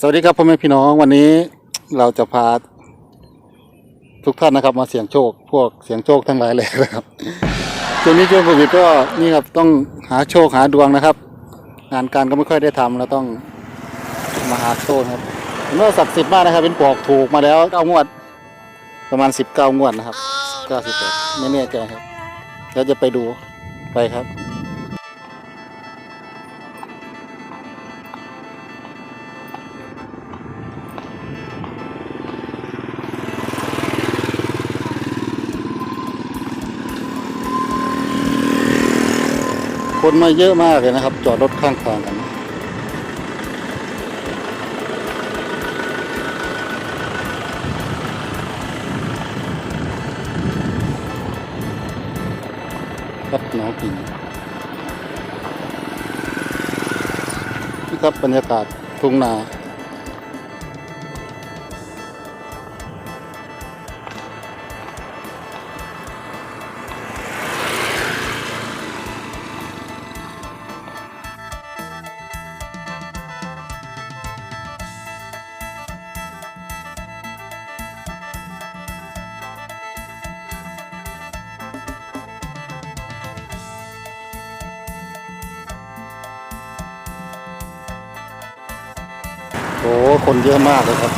สวัสดีครับพ่อแม่พี่น้องวันนี้เราจะพาทุกท่านนะครับ มาเสี่ยงโชค พวกเสี่ยงโชคทั้งหลายเลยนะครับช่วงนี้ช่วงโควิดก็นี่ครับต้องหาโชคหาดวงนะครับ งานการก็ไม่ค่อยได้ทำเราต้องมาหาโชคครับเมื่อศักดิ์สิทธิ์มากนะครับ เป็นปอกถูกมาแล้วเก้างวด ประมาณสิบเก้างวดนะครับเก้าสิบแปดไม่แน่ใจครับแล้วจะไปดูไปครับ คนมาเยอะมากเลยนะครับ จอดรถข้างทางกันครับหนองปิงนี่ครับบรรยากาศทุ่งนา โอ้คนเยอะมากเลยครับ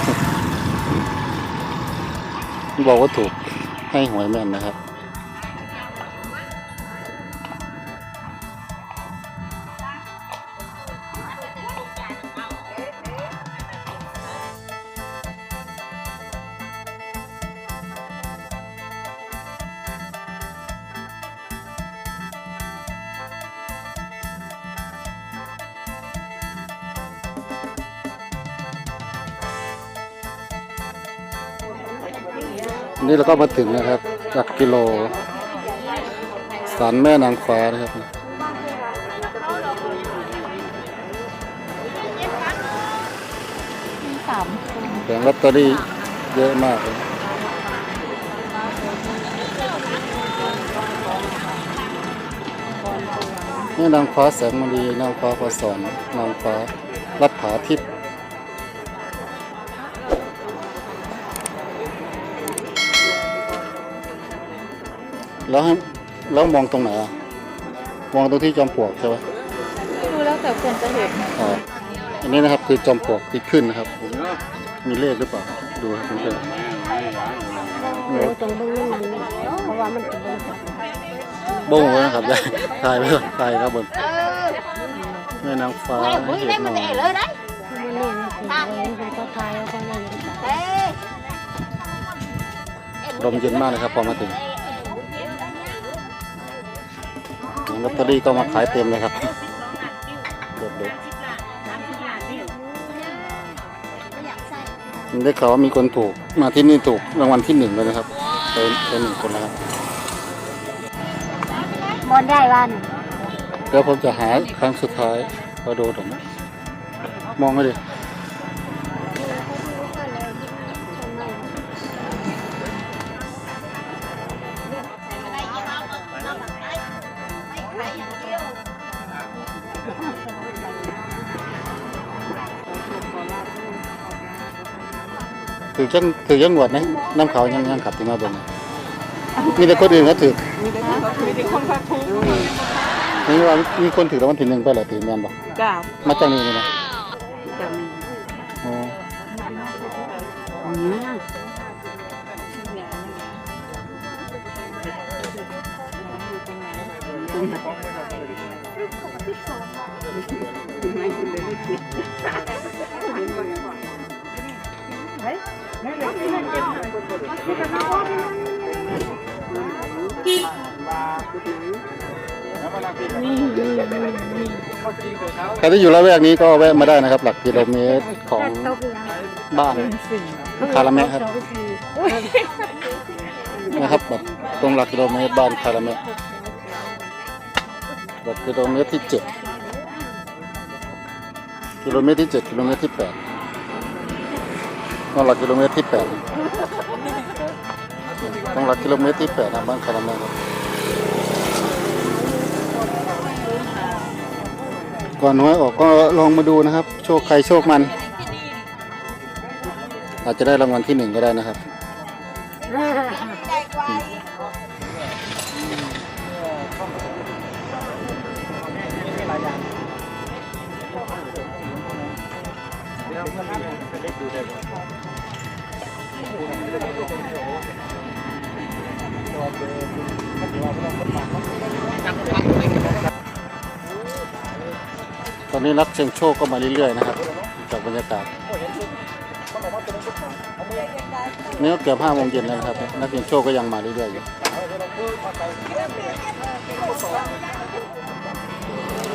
บอกว่าถูกให้หวยแม่นนะครับ นี่เราก็มาถึงนะครับ หลักกิโลสารแม่นางฟ้านะครับมีสามคนแผงลอตเตอรี่เยอะมากเลยนี่นางฟ้าแสงมณีนางฟ้าพระสอนนางฟ้ารัฐาทิพย์ แล้วให้แล้วมองตรงไหนอะมองตรงที่จอมปลวกใช่ไหมไม่รู้แล้วแต่คนจะเห็นอ๋ออันนี้นะครับคือจอมปลวกที่ขึ้นนะครับ มีเลขหรือเปล่า ดูครับเพื่อนโอ้ตรงเบื้องนั่นมันเพราะว่ามันเป็นเบื้องสัตว์ๆบ้งไว้นะครับยายถ่ายไว้ก่อนถ่ายครับบนแม่นางฟ้าให้เห็นหน่อยมันนี่มันคืออะไรมันเป็นก็ทายแล้วก็ยังสัตว์ลมเย็นมากเลยครับพอมาถึง ลอตเตอรี่ก็มาขายเต็มเลยครับเด็ดๆได้ข่าวว่ามีคนถูกมาที่นี่ถูกรางวัลที่หนึ่งเลยนะครับเป็นเป็นหนึ่งคนแล้วครับบอลได้วันเดี๋ยวผมจะหาครั้งสุดท้ายพอดูถึงมองให้ดิ ถือจังถือจังหวัดนะน้ำเขาวยังยังขับถึงมาบนมีแต่คนอื่นเขาถือนี่ว่ามีคนถือรางวัลที่หนึ่งไปเหรอถือแมนบอกจ้ามาจากนี่เลยนะจะมีอ๋อ ใครที่อยู่ละแวกนี้ก็แวะมาได้นะครับ หลักกิโลเมตรของบ้านคาราเมะครับนะครับแบบตรงหลักกิโลเมตรบ้านคาราเมะหลักกิโลเมตรที่เจ็ดกิโลเมตรที่เจ็ดกิโลเมตรที่แปด ตรงหลักกิโลเมตรที่แปดตรงหลักกิโลเมตรที่แปดนะบ้านคาราเมะครับก่อนหวยออกก็ลองมาดูนะครับ โชคใครโชคมัน อาจจะได้รางวัลที่หนึ่งก็ได้นะครับ ตอนนี้นักเสี่ยงโชคก็มาเรื่อยๆนะครับ จากบรรยากาศนี่ก็เกือบห้าโมงเย็นแล้วนะครับ นักเสี่ยงโชคก็ยังมาเรื่อยๆอยู่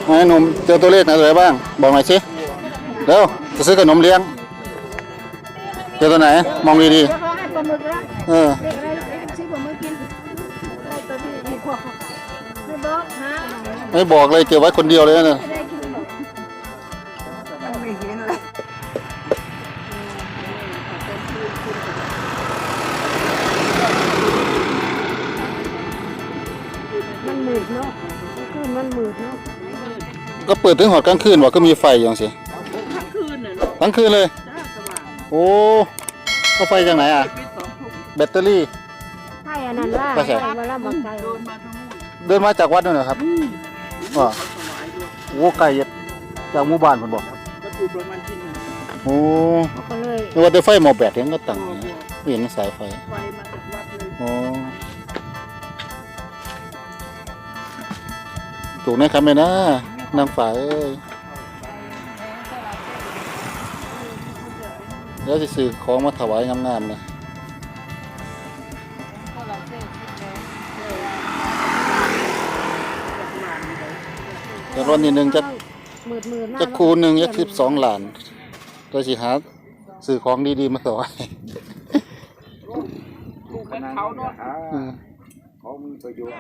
ไอ้หนุ่มเจอตัวเลขไหนอะไรบ้าง บอกหน่อยสิ เร็วจะซื้อขนมเลี้ยงเจอตัวไหน มองดีเดี๋ยวเขาให้ปลาหมึกแล้วๆเออ เด็กอะไรเด็กซื้อปลาหมึกกินได้ตัวที่ดีกว่าไม่บอกนะไม่บอกเลยเก็บไว้คนเดียวเลยนะไม่ได้กินหรอกมันมืดเนาะคือมันมืดเนาะก็เปิดถึงหอดกลางคืนว่าก็มีไฟอย่างสิ ทั้งคืนเลย จ้าสว่างโอ้ก็ไฟจากไหนอะ ปิดสองทุ่มแบตเตอรี่ ใช่อันนั้นว่าไม่ใช่เวลาบอกใครโดนมาทั้งหมดเดินมาจากวัดนู่นเหรอครับว่าเขาสลายด้วยโอ้ไกลจากหมู่บ้านผมบอกก็ถูกรางวัลที่หนึ่งโอ้เขาก็เลยไม่ว่าแต่ไฟหมอแบตยังก็ตั้งอยู่นะไม่เห็นสายไฟไฟมาจากวัดเลยโอ้ถูกนะครับแม่นะนางฝ่ายเอ้ย แล้วจะซื้อของมาถวายงามๆนะแต่วันนี้หนึ่งจะมืดมืดจะคูหนึ่งยักสิบสองหลานโดยสิหาสื่อของดีๆมาถวายถูกกันเขาเนาะอืมของมีประโยชน์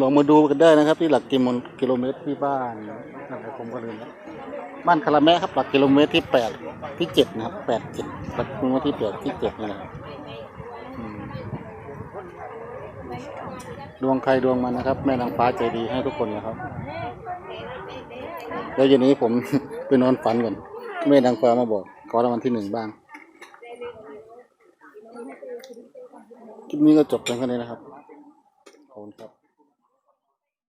ลองมาดูกันได้นะครับ ที่หลักกิโลกิโลเมตรที่บ้านอะไรผมก็ลืมแล้วบ้านคาราแมะครับ หลักกิโลเมตรที่แปดที่เจ็ดนะครับแปดเจ็ดหลักกิโลเมตรที่แปดที่เจ็ดนี่แหละดวงใครดวงมันนะครับ แม่นางฟ้าใจดีให้ทุกคนนะครับ แล้วเย็นนี้ผม ไปนอนฝันก่อนแม่นางฟ้ามาบอกขอรางวัลที่หนึ่งบ้างคลิปนี้ก็จบเพียงแค่นี้นะครับ ขอบคุณครับ